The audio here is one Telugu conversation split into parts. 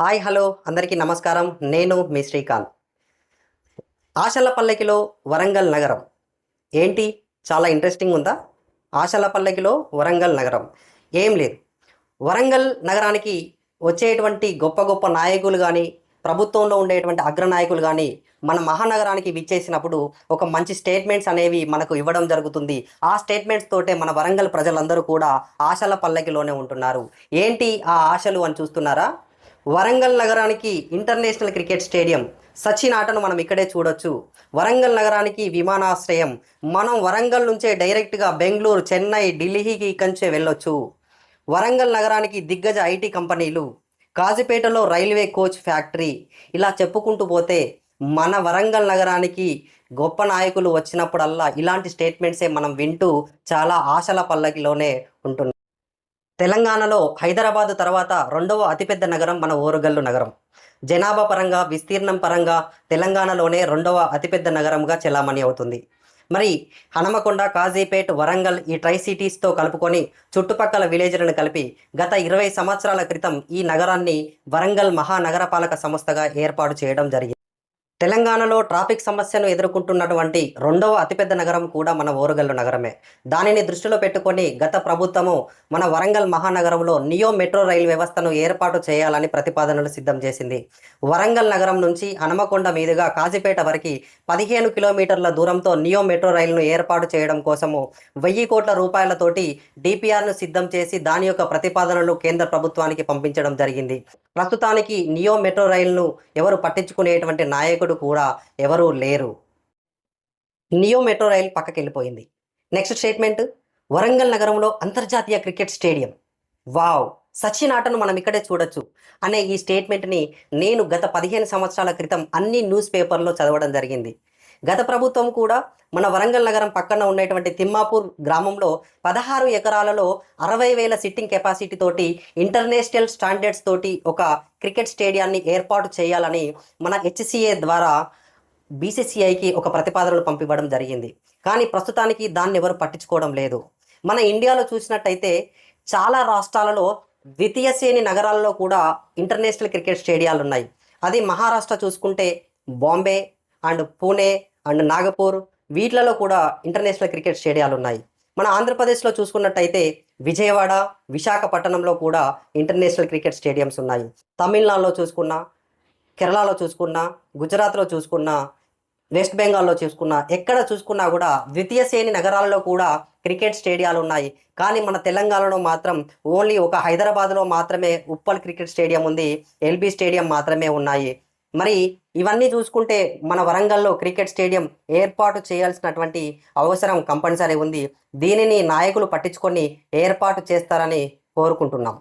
Hi hello. అందరికీ నమస్కారం. నేను మీ శ్రీకాంత్. ఆశల పల్లకిలో వరంగల్ నగరం. ఏంటి? చాలా ఇంట్రెస్టింగ్ ఉందా? ఆశల పల్లకిలో వరంగల్ నగరం. ఏం లేదు. వరంగల్ నగరానికి వచ్చేటువంటి గొప్ప గొప్ప నాయకులు కానీ ప్రభుత్వంలో ఉండేటువంటి అగ్రనాయకులు కానీ మన మహానగరానికి విచ్చేసినప్పుడు ఒక మంచి స్టేట్మెంట్స్ అనేవి మనకు ఇవ్వడం జరుగుతుంది. ఆ స్టేట్మెంట్స్ తోటే మన వరంగల్ ప్రజలందరూ కూడా ఆశల పల్లకిలోనే ఉంటున్నారు. ఏంటి ఆ ఆశలు అని చూస్తున్నారా? వరంగల్ నగరానికి ఇంటర్నేషనల్ క్రికెట్ స్టేడియం. సచిన్ ఆటను మనం ఇక్కడే చూడొచ్చు. వరంగల్ నగరానికి విమానాశ్రయం. మనం వరంగల్ నుంచే డైరెక్ట్గా బెంగళూరు చెన్నై ఢిల్లీకి కంచే వెళ్ళొచ్చు. వరంగల్ నగరానికి దిగ్గజ ఐటీ కంపెనీలు. కాజీపేటలో రైల్వే కోచ్ ఫ్యాక్టరీ. ఇలా చెప్పుకుంటూ పోతే మన వరంగల్ నగరానికి గొప్ప నాయకులు వచ్చినప్పుడల్లా ఇలాంటి స్టేట్మెంట్సే మనం వింటూ చాలా ఆశల పల్లకిలోనే ఉంటున్నాం. తెలంగాణలో హైదరాబాదు తర్వాత రెండవ అతిపెద్ద నగరం మన ఓరుగల్లు నగరం. జనాభా పరంగా విస్తీర్ణం పరంగా తెలంగాణలోనే రెండవ అతిపెద్ద నగరంగా చెలామణి అవుతుంది. మరి హనమకొండ కాజీపేట్ వరంగల్ ఈ ట్రై సిటీస్తో కలుపుకొని చుట్టుపక్కల విలేజ్లను కలిపి గత ఇరవై సంవత్సరాల క్రితం ఈ నగరాన్ని వరంగల్ మహానగరపాలక సంస్థగా ఏర్పాటు చేయడం జరిగింది. తెలంగాణలో ట్రాఫిక్ సమస్యను ఎదుర్కొంటున్నటువంటి రెండవ అతిపెద్ద నగరం కూడా మన ఓరుగల్లు నగరమే. దానిని దృష్టిలో పెట్టుకొని గత ప్రభుత్వము మన వరంగల్ మహానగరంలో నియో మెట్రో రైలు వ్యవస్థను ఏర్పాటు చేయాలని ప్రతిపాదనలు సిద్ధం చేసింది. వరంగల్ నగరం నుంచి హనుమకొండ మీదుగా కాజీపేట వరకు పదిహేను కిలోమీటర్ల దూరంతో నియో మెట్రో రైలును ఏర్పాటు చేయడం కోసము వెయ్యి కోట్ల రూపాయలతోటి డిపిఆర్ను సిద్ధం చేసి దాని యొక్క ప్రతిపాదనలు కేంద్ర ప్రభుత్వానికి పంపించడం జరిగింది. ప్రస్తుతానికి నియో మెట్రో రైలును ఎవరు పట్టించుకునేటువంటి నాయకుడు కూడా ఎవరూ లేరు. నియో మెట్రో రైల్ పక్కకి వెళ్ళిపోయింది నెక్స్ట్ స్టేట్మెంట్ వరంగల్ నగరంలో అంతర్జాతీయ క్రికెట్ స్టేడియం. వావ్! సచిన్ ఆటను మనం ఇక్కడే చూడొచ్చు అనే ఈ స్టేట్మెంట్ని నేను గత పదిహేను సంవత్సరాల క్రితం అన్ని న్యూస్ పేపర్లో చదవడం జరిగింది. గత ప్రభుత్వం కూడా మన వరంగల్ నగరం పక్కన ఉండేటువంటి తిమ్మాపూర్ గ్రామంలో పదహారు ఎకరాలలో అరవై వేల సిట్టింగ్ కెపాసిటీ తోటి ఇంటర్నేషనల్ స్టాండర్డ్స్ తోటి ఒక క్రికెట్ స్టేడియాన్ని ఏర్పాటు చేయాలని మన హెచ్సిఏ ద్వారా బీసీసీఐకి ఒక ప్రతిపాదనలు పంపివ్వడం జరిగింది. కానీ ప్రస్తుతానికి దాన్ని ఎవరు పట్టించుకోవడం లేదు. మన ఇండియాలో చూసినట్టయితే చాలా రాష్ట్రాలలో ద్వితీయ శ్రేణి నగరాల్లో కూడా ఇంటర్నేషనల్ క్రికెట్ స్టేడియాలు ఉన్నాయి అది మహారాష్ట్ర చూసుకుంటే బాంబే అండ్ పూణే అండ్ నాగపూర్ వీటిలలో కూడా ఇంటర్నేషనల్ క్రికెట్ స్టేడియాలు ఉన్నాయి. మన ఆంధ్రప్రదేశ్లో చూసుకున్నట్టయితే విజయవాడ విశాఖపట్నంలో కూడా ఇంటర్నేషనల్ క్రికెట్ స్టేడియంస్ ఉన్నాయి. తమిళనాడులో చూసుకున్నా కేరళలో చూసుకున్నా గుజరాత్లో చూసుకున్నా వెస్ట్ బెంగాల్లో చూసుకున్నా ఎక్కడ చూసుకున్నా కూడా ద్వితీయ శ్రేణి నగరాల్లో కూడా క్రికెట్ స్టేడియాలు ఉన్నాయి. కానీ మన తెలంగాణలో మాత్రం ఓన్లీ ఒక హైదరాబాద్లో మాత్రమే ఉప్పల్ క్రికెట్ స్టేడియం ఉంది. ఎల్బీ స్టేడియం మాత్రమే ఉన్నాయి. మరి ఇవన్నీ చూసుకుంటే మన వరంగల్లో క్రికెట్ స్టేడియం ఏర్పాటు చేయాల్సినటువంటి అవసరం కంపల్సరీ ఉంది. దీనిని నాయకులు పట్టించుకొని ఏర్పాటు చేస్తారని కోరుకుంటున్నాం.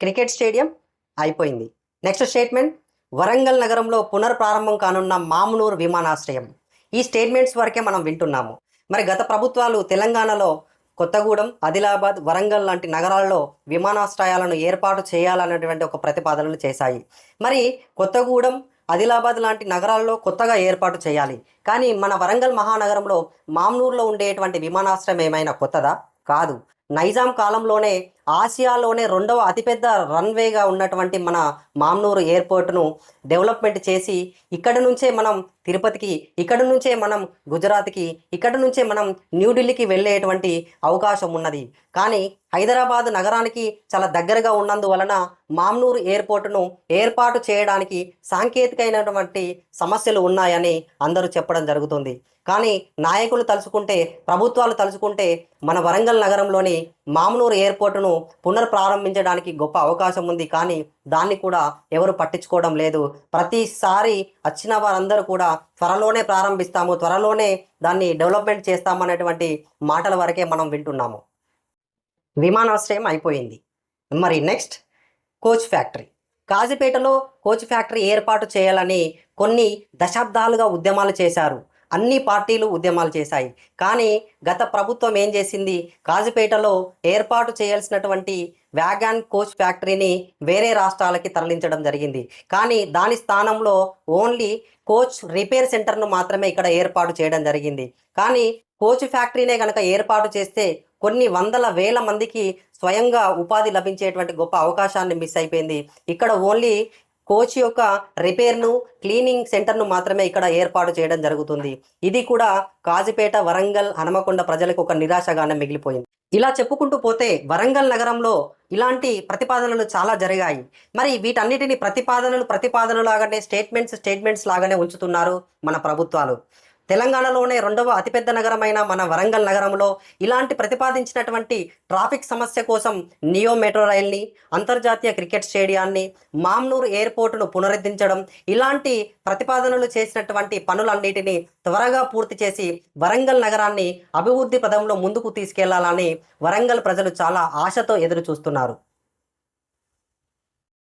క్రికెట్ స్టేడియం అయిపోయింది. Next statement. వరంగల్ నగరంలో పునర్ప్రారంభం కానున్న మామునూరు విమానాశ్రయం. ఈ స్టేట్మెంట్స్ వరకే మనం వింటున్నాము. మరి గత ప్రభుత్వాలు తెలంగాణలో కొత్తగూడెం ఆదిలాబాద్ వరంగల్ లాంటి నగరాల్లో విమానాశ్రయాలను ఏర్పాటు చేయాలనేటువంటి ఒక ప్రతిపాదనలు చేశాయి. మరి కొత్తగూడెం ఆదిలాబాద్ లాంటి నగరాల్లో కొత్తగా ఏర్పాటు చేయాలి. కానీ మన వరంగల్ మహానగరంలో మామ్నూర్లో ఉండేటువంటి విమానాశ్రయం ఏమైనా కొత్తదా? కాదు. నైజాం కాలంలోనే ఆసియాలోనే రెండవ అతిపెద్ద రన్వేగా ఉన్నటువంటి మన మామ్నూరు ఎయిర్పోర్ట్ను డెవలప్మెంట్ చేసి ఇక్కడ నుంచే మనం తిరుపతికి ఇక్కడ నుంచే మనం గుజరాత్కి ఇక్కడ నుంచే మనం న్యూఢిల్లీకి వెళ్ళేటువంటి అవకాశం ఉన్నది. కానీ హైదరాబాద్ నగరానికి చాలా దగ్గరగా ఉన్నందువలన మామ్నూరు ఎయిర్పోర్టును ఏర్పాటు చేయడానికి సాంకేతికమైనటువంటి సమస్యలు ఉన్నాయని అందరూ చెప్పడం జరుగుతుంది. కానీ నాయకులు తలుచుకుంటే ప్రభుత్వాలు తలుచుకుంటే మన వరంగల్ నగరంలోని మామ్నూరు ఎయిర్పోర్టును పునర్ప్రారంభించడానికి గొప్ప అవకాశం ఉంది. కానీ దాన్ని కూడా ఎవరు పట్టించుకోవడం లేదు. ప్రతిసారి వచ్చిన వారందరూ కూడా త్వరలోనే ప్రారంభిస్తాము. త్వరలోనే దాన్ని డెవలప్మెంట్ చేస్తామనేటువంటి మాటల వరకే మనం వింటున్నాము. విమానాశ్రయం అయిపోయింది. మరి నెక్స్ట్ కోచ్ ఫ్యాక్టరీ. కాజీపేటలో కోచ్ ఫ్యాక్టరీ ఏర్పాటు చేయాలని కొన్ని దశాబ్దాలుగా ఉద్యమాలు చేశారు. అన్ని పార్టీలు ఉద్యమాలు చేశాయి. కానీ గత ప్రభుత్వం ఏం చేసింది? కాజుపేటలో ఏర్పాటు చేయాల్సినటువంటి వ్యాగాన్ కోచ్ ఫ్యాక్టరీని వేరే రాష్ట్రాలకి తరలించడం జరిగింది. కానీ దాని స్థానంలో ఓన్లీ కోచ్ రిపేర్ సెంటర్ను మాత్రమే ఇక్కడ ఏర్పాటు చేయడం జరిగింది. కానీ కోచ్ ఫ్యాక్టరీనే కనుక ఏర్పాటు చేస్తే కొన్ని వందల వేల మందికి స్వయంగా ఉపాధి లభించేటువంటి గొప్ప అవకాశాన్ని మిస్ అయిపోయింది. ఇక్కడ ఓన్లీ కోచ్ యొక్క రిపేర్ను క్లీనింగ్ సెంటర్ను మాత్రమే ఇక్కడ ఏర్పాటు చేయడం జరుగుతుంది. ఇది కూడా కాజిపేట వరంగల్ హనమకొండ ప్రజలకు ఒక నిరాశగానే మిగిలిపోయింది. ఇలా చెప్పుకుంటూ పోతే వరంగల్ నగరంలో ఇలాంటి ప్రతిపాదనలు చాలా జరిగాయి. మరి వీటన్నిటిని ప్రతిపాదనలు ప్రతిపాదనలు లాగానే స్టేట్మెంట్స్ స్టేట్మెంట్స్ లాగానే ఉంచుతున్నారు మన ప్రభుత్వాలు. తెలంగాణలోనే రెండవ అతిపెద్ద నగరమైన మన వరంగల్ నగరంలో ఇలాంటి ప్రతిపాదించినటువంటి ట్రాఫిక్ సమస్య కోసం నియో మెట్రో రైల్ని అంతర్జాతీయ క్రికెట్ స్టేడియాన్ని మామ్నూర్ ఎయిర్పోర్టును పునరుద్ధరించడం ఇలాంటి ప్రతిపాదనలు చేసినటువంటి పనులన్నిటినీ త్వరగా పూర్తి చేసి వరంగల్ నగరాన్ని అభివృద్ధి పదంలో ముందుకు తీసుకెళ్ళాలని వరంగల్ ప్రజలు చాలా ఆశతో ఎదురు చూస్తున్నారు